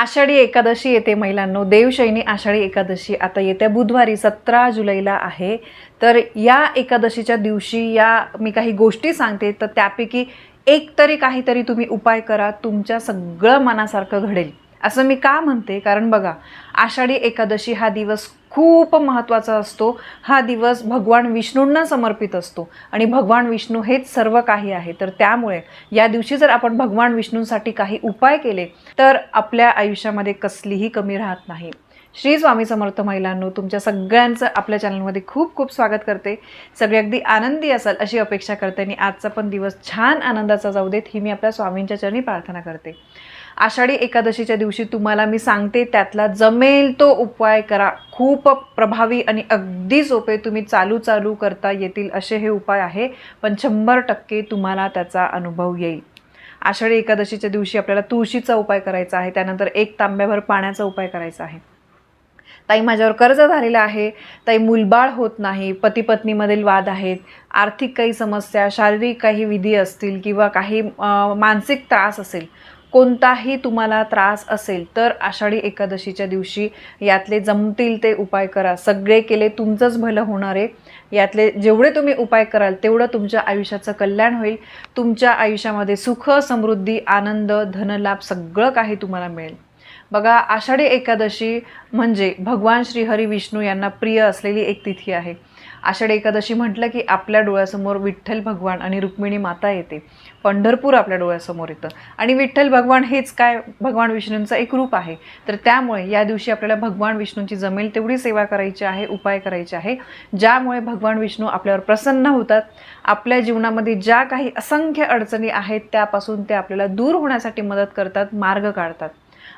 आषाढी एकादशी येते महिलांनो. देवशैनी आषाढी एकादशी आता येत्या बुधवारी सतरा जुलैला आहे. तर या एकादशीच्या दिवशी या मी काही गोष्टी सांगते. तर त्यापैकी एक तरी काहीतरी तुम्ही उपाय करा. तुमच्या सगळं मनासारखं घडेल. असं मी का म्हणते? कारण बघा आषाढी एकादशी हा दिवस खूप महत्त्वाचा असतो. हा दिवस भगवान विष्णूंना समर्पित असतो. आणि भगवान विष्णू हेच सर्व काही आहे. तर त्यामुळे या दिवशी जर आपण भगवान विष्णूंसाठी काही उपाय केले तर आपल्या आयुष्यामध्ये कसलीही कमी राहत नाही. श्री स्वामी समर्थ महिलांनो तुमच्या सगळ्यांचं आपल्या चॅनलमध्ये खूप खूप स्वागत करते. सगळे अगदी आनंदी असाल अशी अपेक्षा करते आणि आजचा पण दिवस छान आनंदाचा जाऊ देत ही मी आपल्या स्वामींच्या चरणी प्रार्थना करते. आषाढी एकादशीच्या दिवशी तुम्हाला मी सांगते त्यातला जमेल तो उपाय करा. खूप प्रभावी आणि अगदी सोपे तुम्ही चालू चालू करता येतील असे हे उपाय आहे पण शंभर टक्के तुम्हाला त्याचा अनुभव येईल. आषाढी एकादशीच्या दिवशी आपल्याला तुळशीचा उपाय करायचा आहे त्यानंतर एक तांब्याभर पाण्याचा उपाय करायचा आहे. ताई माझ्यावर कर्ज झालेलं आहे ताई मूलबाळ होत नाही पती पत्नीमधील वाद आहेत आर्थिक काही समस्या शारीरिक काही विधी असतील किंवा काही मानसिक त्रास असेल कोणताही तुम्हाला त्रास असेल तर आषाढी एकादशीच्या दिवशी यातले जमतील ते उपाय करा. सगळे केले तुमचंच भलं होणार आहे. यातले जेवढे तुम्ही उपाय कराल तेवढं तुमच्या आयुष्याचं कल्याण होईल. तुमच्या आयुष्यामध्ये सुख समृद्धी आनंद धनलाभ सगळं काही तुम्हाला मिळेल. बघा आषाढी एकादशी म्हणजे भगवान श्रीहरी विष्णू यांना प्रिय असलेली एक तिथी आहे. आषाढी एकादशी म्हटलं की आपल्या डोळ्यासमोर विठ्ठल भगवान आणि रुक्मिणी माता येते. पंढरपूर आपल्या डोळ्यासमोर येतं. आणि विठ्ठल भगवान हेच काय भगवान विष्णूंचं एक रूप आहे. तर त्यामुळे या दिवशी आपल्याला भगवान विष्णूंची जमेल तेवढी सेवा करायची आहे उपाय करायचे आहे. ज्यामुळे भगवान विष्णू आपल्यावर प्रसन्न होतात. आपल्या जीवनामध्ये ज्या काही असंख्य अडचणी आहेत त्यापासून ते आपल्याला दूर होण्यासाठी मदत करतात मार्ग काढतात.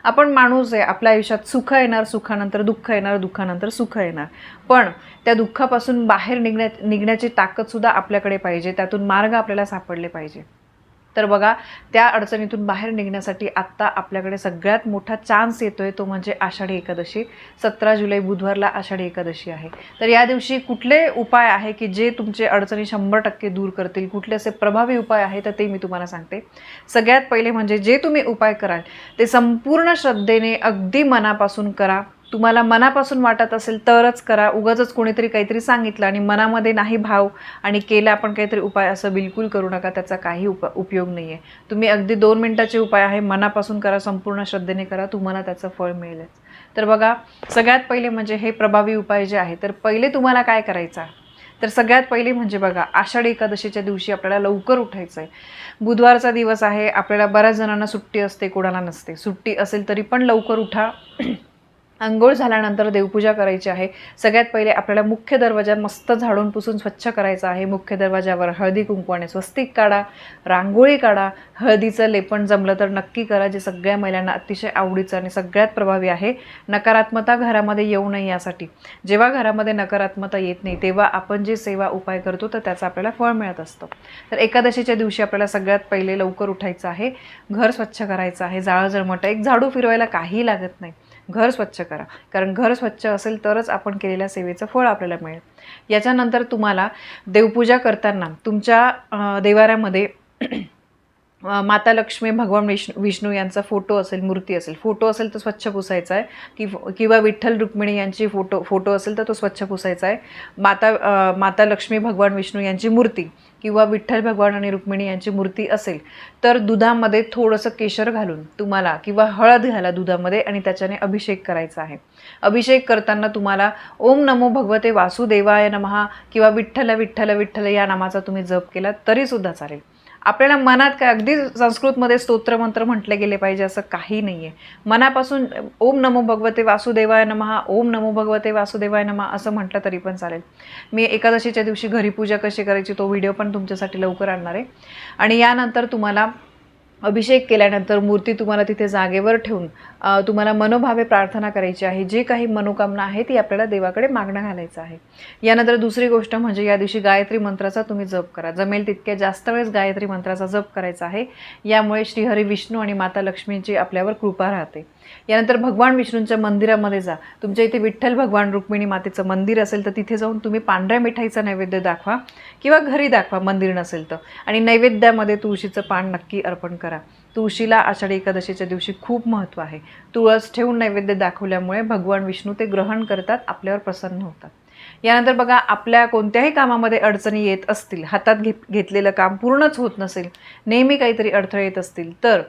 आपण माणूस आहे आपल्या आयुष्यात सुख येणार सुखानंतर दुःख येणार दुःखानंतर सुख येणार. पण त्या दुःखापासून बाहेर निघण्या निघण्याची ताकदसुद्धा आपल्याकडे पाहिजे त्यातून मार्ग आपल्याला सापडले पाहिजे. तर बघा त्या अडचणीतून बाहेर निघण्यासाठी आत्ता आपल्याकडे सगळ्यात मोठा चान्स येतोय तो म्हणजे आषाढी एकादशी. सतरा जुलै बुधवारला आषाढी एकादशी आहे. तर या दिवशी कुठले उपाय आहे की जे तुमचे अडचणी शंभर टक्के दूर करतील? कुठले असे प्रभावी उपाय आहे तर ते मी तुम्हाला सांगते. सगळ्यात पहिले म्हणजे जे तुम्ही उपाय कराल ते संपूर्ण श्रद्धेने अगदी मनापासून करा. तुम्हाला मनापासून वाटत असेल तरच करा. उगाच कोणीतरी काहीतरी सांगितलं आणि मनामध्ये नाही भाव आणि केला आपण काहीतरी उपाय असं बिलकुल करू नका. त्याचा काही उप उपयोग नाही आहे तुम्ही अगदी दोन मिनटाचे उपाय आहे. मनापासून करा संपूर्ण श्रद्धेने करा. तुम्हाला त्याचं फळ मिळेलच. तर बघा सगळ्यात पहिले म्हणजे हे प्रभावी उपाय जे आहे तर पहिले तुम्हाला काय करायचा? तर सगळ्यात पहिले म्हणजे बघा आषाढी एकादशीच्या दिवशी आपल्याला लवकर उठायचं आहे बुधवारचा दिवस आहे. आपल्याला बऱ्याच जणांना सुट्टी असते कोणाला नसते. सुट्टी असेल तरी पण लवकर उठा. आंघोळ झाल्यानंतर देवपूजा करायची आहे. सगळ्यात पहिले आपल्याला मुख्य दरवाजा मस्त झाडून पुसून स्वच्छ करायचा आहे. मुख्य दरवाजावर हळदी कुंकवाने स्वस्तिक काढा रांगोळी काढा. हळदीचं लेपण जमलं तर नक्की करा जे सगळ्या महिलांना अतिशय आवडीचं आणि सगळ्यात प्रभावी आहे. नकारात्मकता घरामध्ये येऊ नये यासाठी. जेव्हा घरामध्ये नकारात्मकता येत नाही तेव्हा आपण जे सेवा उपाय करतो तर त्याचं आपल्याला फळ मिळत असतं. तर एकादशीच्या दिवशी आपल्याला सगळ्यात पहिले लवकर उठायचं आहे. घर स्वच्छ करायचं आहे. जाळं जळमट एक झाडू फिरवायला काही लागत नाही. घर स्वच्छ करा. कारण घर स्वच्छ असेल तरच आपण केलेल्या सेवेचं फळ आपल्याला मिळेल. याच्यानंतर तुम्हाला देवपूजा करताना तुमच्या देवाऱ्यामध्ये माता लक्ष्मी भगवान विष्णू विष्णू यांचा फोटो असेल मूर्ती असेल फोटो असेल तर स्वच्छ पुसायचा आहे. कि किंवा विठ्ठल रुक्मिणी यांची फोटो फोटो असेल तर तो स्वच्छ पुसायचा आहे. माता माता लक्ष्मी भगवान विष्णू यांची मूर्ती किंवा विठ्ठल भगवान आणि रुक्मिणी यांची मूर्ती असेल तर दुधामध्ये थोडंसं केशर घालून तुम्हाला किंवा हळद घाला दुधामध्ये आणि त्याच्याने अभिषेक करायचा आहे. अभिषेक करताना तुम्हाला ओम नमो भगवते वासुदेवाय नमहा किंवा विठ्ठल विठ्ठल विठ्ठल या नामाचा तुम्ही जप केला तरीसुद्धा चालेल. आपल्याला मनात काय अगदी संस्कृतमध्ये स्तोत्रमंत्र म्हटले गेले पाहिजे असं काही नाही आहे मनापासून ओम नमो भगवते वासुदेवाय नमहा ओम नमो भगवते वासुदेवाय नमहा असं म्हटलं तरी पण चालेल. मी एकादशीच्या दिवशी घरी पूजा कशी करायची तो व्हिडिओ पण तुमच्यासाठी लवकर आणणार आहे. आणि यानंतर तुम्हाला अभिषेक केल्यानंतर मूर्ती तुम्हाला तिथे जागेवर ठेवून तुम्हाला मनोभावे प्रार्थना करायची आहे जे काही मनोकामना आहे ती आपल्याला देवाकडे मागणं घालायचं आहे. यानंतर दुसरी गोष्ट म्हणजे या दिवशी गायत्री मंत्राचा तुम्ही जप करा. जमेल तितक्या जास्त वेळेस गायत्री मंत्राचा जप करायचा आहे. यामुळे श्रीहरी विष्णू आणि माता लक्ष्मीची आपल्यावर कृपा राहते. यानंतर भगवान विष्णूंच्या मंदिरामध्ये जा. तुमच्या इथे विठ्ठल भगवान रुक्मिणी मातेचं मंदिर असेल तर तिथे जाऊन तुम्ही पांढऱ्या मिठाईचा नैवेद्य दाखवा किंवा घरी दाखवा मंदिर नसेल तर. आणि नैवेद्यामध्ये तुळशीचं पान नक्की अर्पण करा. तुळशीला आषाढी एकादशीच्या दिवशी खूप महत्त्व आहे. तुळस ठेवून नैवेद्य दाखवल्यामुळे भगवान विष्णू ते ग्रहण करतात आपल्यावर प्रसन्न होतात. यानंतर बघा आपल्या कोणत्याही कामामध्ये अडचणी येत असतील हातात घे घेतलेलं काम पूर्णच होत नसेल नेहमी काहीतरी अडथळे येत असतील तर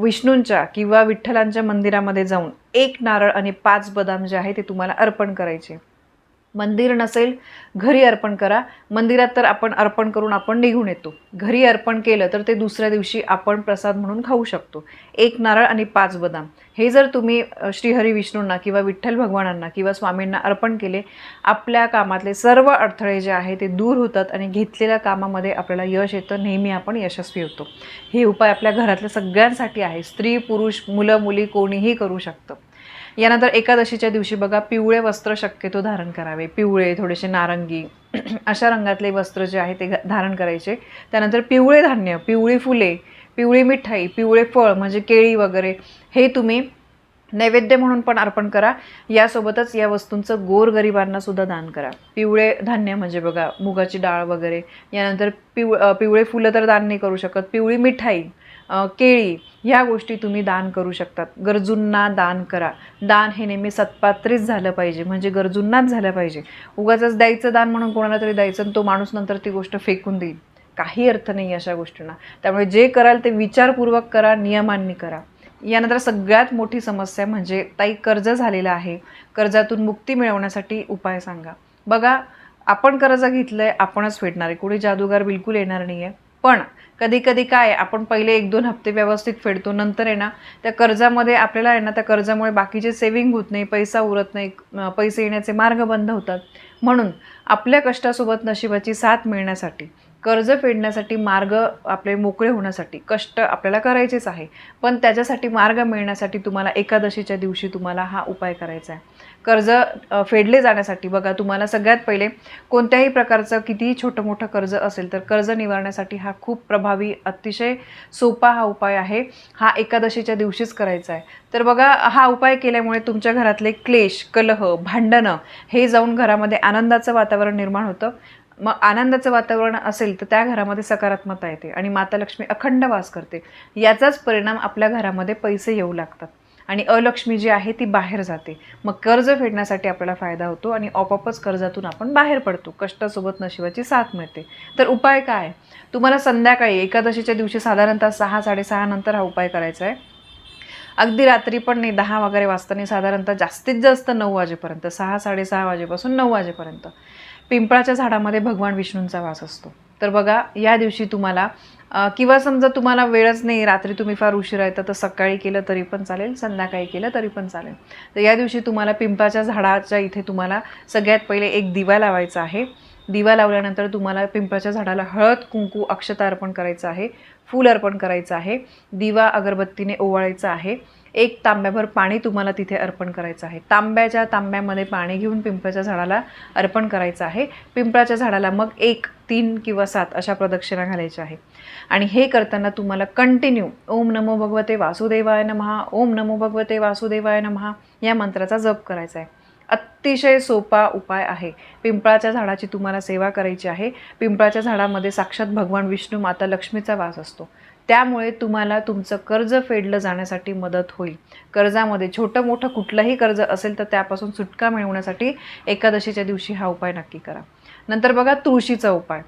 विष्णूंच्या किंवा विठ्ठलांच्या मंदिरामध्ये जाऊन एक नारळ आणि पाच बदाम जे आहे ते तुम्हाला अर्पण करायचे. मंदिर नसेल घरी अर्पण करा. मंदिरात तर आपण अर्पण करून आपण निघून येतो. घरी अर्पण केलं तर ते दुसऱ्या दिवशी आपण प्रसाद म्हणून खाऊ शकतो. एक नारळ आणि पाच बदाम. हे जर तुम्ही श्रीहरी विष्णूंना किंवा विठ्ठल भगवानांना किंवा स्वामींना अर्पण केले आपल्या कामातले सर्व अडथळे जे आहे ते दूर होतात आणि घेतलेल्या कामामध्ये आपल्याला यश येतं नेहमी आपण यशस्वी होतो. हे उपाय आपल्या घरातल्या सगळ्यांसाठी आहे. स्त्री पुरुष मुलं मुली कोणीही करू शकतं. यानंतर एकादशीच्या दिवशी बघा पिवळे वस्त्र शक्यतो धारण करावे. पिवळे थोडेसे नारंगी अशा रंगातले वस्त्र जे आहे ते घ- धारण करायचे. त्यानंतर पिवळे धान्य पिवळी फुले पिवळी मिठाई पिवळे फळ म्हणजे केळी वगैरे हे तुम्ही नैवेद्य म्हणून पण अर्पण करा. यासोबतच या वस्तूंचं गोरगरिबांना सुद्धा दान करा. पिवळे धान्य म्हणजे बघा मुगाची डाळ वगैरे यानंतर पिव पिवळे फुलं तर दान नाही करू शकत. पिवळी मिठाई केळी ह्या गोष्टी तुम्ही दान करू शकतात. गरजूंना दान करा. दान हे नेहमी सत्पात्रीच झालं पाहिजे. म्हणजे गरजूंनाच झालं पाहिजे. उगाचच द्यायचं दान म्हणून कोणाला तरी द्यायचं आणि तो माणूस नंतर ती गोष्ट फेकून देईल. काही अर्थ नाही अशा गोष्टींना. त्यामुळे जे कराल ते विचारपूर्वक करा नियमांनी करा. यानंतर सगळ्यात मोठी समस्या म्हणजे ताई कर्ज झालेलं आहे. कर्जातून मुक्ती मिळवण्यासाठी उपाय सांगा. बघा आपण कर्ज घेतलं आहे आपणच फेडणार आहे. कुणी जादूगार बिलकुल येणार नाही आहे पण कधी कधी काय आहे, आपण पहिले एक दोन हप्ते व्यवस्थित फेडतो नंतर आहे ना त्या कर्जामध्ये आपल्याला आहे ना त्या कर्जामुळे बाकीचे सेविंग होत नाही पैसा उरत नाही पैसे येण्याचे मार्ग बंद होतात. म्हणून आपल्या कष्टासोबत नशिबाची साथ मिळण्यासाठी कर्ज फेडण्यासाठी मार्ग आपले मोकळे होण्यासाठी कष्ट आपल्याला करायचेच आहे. पण त्याच्यासाठी मार्ग मिळण्यासाठी तुम्हाला एकादशीच्या दिवशी तुम्हाला हा उपाय करायचा आहे. कर्ज फेडले जाण्यासाठी बघा तुम्हाला सगळ्यात पहिले कोणत्याही प्रकारचं कितीही छोटं मोठं कर्ज असेल तर कर्ज निवारण्यासाठी हा खूप प्रभावी अतिशय सोपा हा उपाय आहे. हा एकादशीच्या दिवशीच करायचा आहे. तर बघा हा उपाय केल्यामुळे तुमच्या घरातले क्लेश कलह भांडणं हे जाऊन घरामध्ये आनंदाचं वातावरण निर्माण होतं. मग आनंदाचं वातावरण असेल तर त्या घरामध्ये सकारात्मकता येते आणि माता लक्ष्मी अखंड वास करते. याचाच परिणाम आपल्या घरामध्ये पैसे येऊ लागतात. आणि अलक्ष्मी जी आहे ती बाहेर जाते. मग कर्ज फेडण्यासाठी आपल्याला फायदा होतो आणि आपोआपच कर्जातून आपण बाहेर पडतो. कष्टासोबत नशिबाची साथ मिळते. तर उपाय काय? तुम्हाला संध्याकाळी एकादशीच्या दिवशी साधारणतः सहा साडेसहा नंतर हा उपाय करायचा आहे. अगदी रात्री पण नाही दहा वगैरे वाजता नाही साधारणतः जास्तीत जास्त नऊ वाजेपर्यंत सहा साडेसहा वाजेपासून नऊ वाजेपर्यंत पिंपळाच्या झाडामध्ये भगवान विष्णूंचा वास असतो. तर बघा या दिवशी तुम्हाला किंवा समजा तुम्हाला वेळच नाही रात्री तुम्ही फार उशिरा येतं तर सकाळी केलं तरी पण चालेल संध्याकाळी केलं तरी पण चालेल. तर या दिवशी तुम्हाला पिंपळाच्या झाडाच्या इथे तुम्हाला सगळ्यात पहिले एक दिवा लावायचा आहे. दिवा लावल्यानंतर तुम्हाला पिंपळाच्या झाडाला हळद कुंकू अक्षता अर्पण करायचं आहे फूल अर्पण करायचं आहे दिवा अगरबत्तीने ओवाळायचा आहे एक तांब्याभर पाणी तुम्हाला तिथे अर्पण करायचं आहे. तांब्याच्या तांब्यामध्ये पाणी घेऊन पिंपळाच्या झाडाला अर्पण करायचं आहे. पिंपळाच्या झाडाला मग एक तीन किंवा सात अशा प्रदक्षिणा घालायच्या आहे. आणि हे करताना तुम्हाला कंटिन्यू ओम नमो भगवते वासुदेवाय नमहा ओम नमो भगवते वासुदेवाय नमहा या मंत्राचा जप करायचा आहे. अतिशय सोपा उपाय आहे. पिंपळाच्या झाडाची तुम्हाला सेवा करायची आहे. पिंपळाच्या झाडामध्ये साक्षात भगवान विष्णू माता लक्ष्मीचा वास असतो. त्यामुळे तुम्हाला तुमचं कर्ज फेडलं जाण्यासाठी मदत होईल. कर्जामध्ये छोटं मोठं कुठलंही कर्ज असेल तर त्यापासून सुटका मिळवण्यासाठी एकादशीच्या दिवशी हा उपाय नक्की करा. नंतर बघा तुळशीचा उपाय.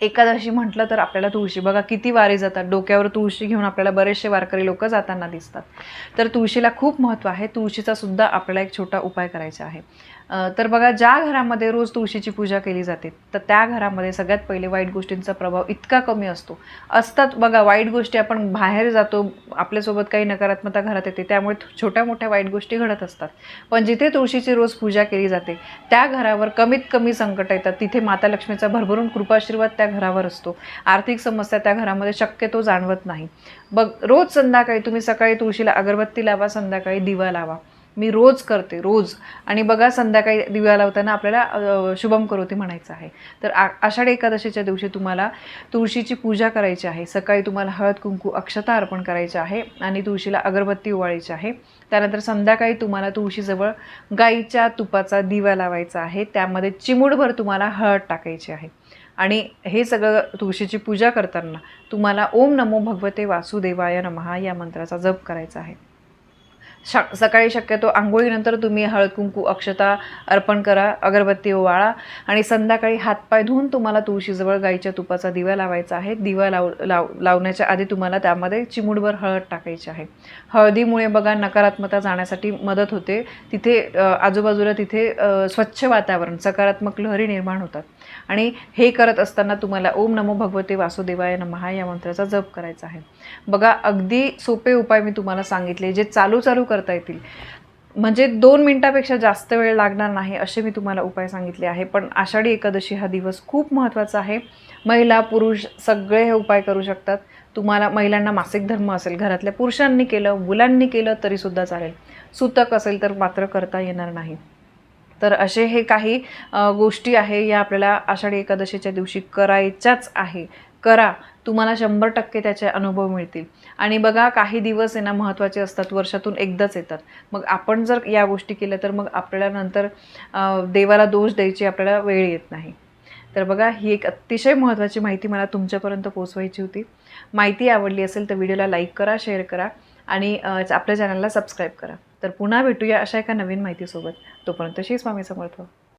एकादशी म्हटलं तर आपल्याला तुळशी. बघा किती वारे जातात. डोक्यावर तुळशी घेऊन आपल्याला बरेचसे वारकरी लोक जाताना दिसतात. तर तुळशीला खूप महत्त्व आहे. तुळशीचा सुद्धा आपल्याला एक छोटा उपाय करायचा आहे. तर बघा ज्या घरामध्ये रोज तुळशीची पूजा केली जाते तर त्या घरामध्ये सगळ्यात पहिले वाईट गोष्टींचा प्रभाव इतका कमी असतो. असतात बघा वाईट गोष्टी आपण बाहेर जातो आपल्यासोबत काही नकारात्मकता घरात येते त्यामुळे छोट्या मोठ्या वाईट गोष्टी घडत असतात. पण जिथे तुळशीची रोज पूजा केली जाते त्या घरावर कमीत कमी संकट येतात. तिथे माता लक्ष्मीचा भरभरून कृपाशीर्वाद त्या घरावर असतो. आर्थिक समस्या त्या घरामध्ये शक्यतो जाणवत नाही. बघ रोज संध्याकाळी तुम्ही सकाळी तुळशीला अगरबत्ती लावा संध्याकाळी दिवा लावा. मी रोज करते रोज. आणि बघा संध्याकाळी दिव्या लावताना आपल्याला शुभम करोती म्हणायचं आहे. तर आ आषाढी एकादशीच्या दिवशी तुम्हाला तुळशीची पूजा करायची आहे. सकाळी तुम्हाला हळद कुंकू अक्षता अर्पण करायची आहे आणि तुळशीला अगरबत्ती ओवाळायची आहे. त्यानंतर संध्याकाळी तुम्हाला तुळशीजवळ गाईच्या तुपाचा दिवा लावायचा आहे. त्यामध्ये चिमूडभर तुम्हाला हळद टाकायची आहे. आणि हे सगळं तुळशीची पूजा करताना तुम्हाला ओम नमो भगवते वासुदेवाय नमहा या मंत्राचा जप करायचा आहे. शा सकाळी शक्यतो आंघोळीनंतर तुम्ही हळद कुंकू अक्षता अर्पण करा अगरबत्ती ओवाळा आणि संध्याकाळी हातपाय धुवून तुम्हाला तुळशीजवळ गाईच्या तुपाचा दिवा लावायचा आहे. दिवा लाव लाव लावण्याच्या आधी तुम्हाला त्यामध्ये चिमूडभर हळद टाकायची आहे. हळदीमुळे बघा नकारात्मकता जाण्यासाठी मदत होते. तिथे आजूबाजूला तिथे स्वच्छ वातावरण सकारात्मक लहरी निर्माण होतात. आणि हे करत असताना तुम्हाला ओम नमो भगवते वासुदेवाय नमहा या मंत्राचा जप करायचा आहे. बघा अगदी सोपे उपाय मी तुम्हाला सांगितले जे चालू चालू करता येतील. म्हणजे दोन मिनटापेक्षा जास्त वेळ लागणार नाही असे मी तुम्हाला उपाय सांगितले आहे. पण आषाढी एकादशी हा दिवस खूप महत्त्वाचा आहे. महिला पुरुष सगळे हे उपाय करू शकतात. तुम्हाला महिलांना मासिक धर्म असेल घरातल्या पुरुषांनी केलं मुलांनी केलं तरीसुद्धा चालेल. सुतक असेल तर मात्र करता येणार नाही. तर असे हे काही गोष्टी आहे या आपल्याला आषाढी एकादशीच्या दिवशी करायच्याच आहे. करा. तुम्हाला शंभर टक्के त्याचे अनुभव मिळतील. आणि बघा काही दिवस आहे ना महत्त्वाचे असतात. वर्षातून एकदाच येतात. मग आपण जर या गोष्टी केल्या तर मग आपल्याला नंतर देवाला दोष द्यायची आपल्याला वेळ येत नाही. तर बघा ही एक अतिशय महत्त्वाची माहिती मला तुमच्यापर्यंत पोचवायची होती. माहिती आवडली असेल तर व्हिडिओला लाईक करा शेअर करा आणि आपल्या चॅनलला सबस्क्राईब करा. तर पुन्हा भेटूया अशा एका नवीन माहितीसोबत. तोपर्यंत श्री स्वामी समर्थ.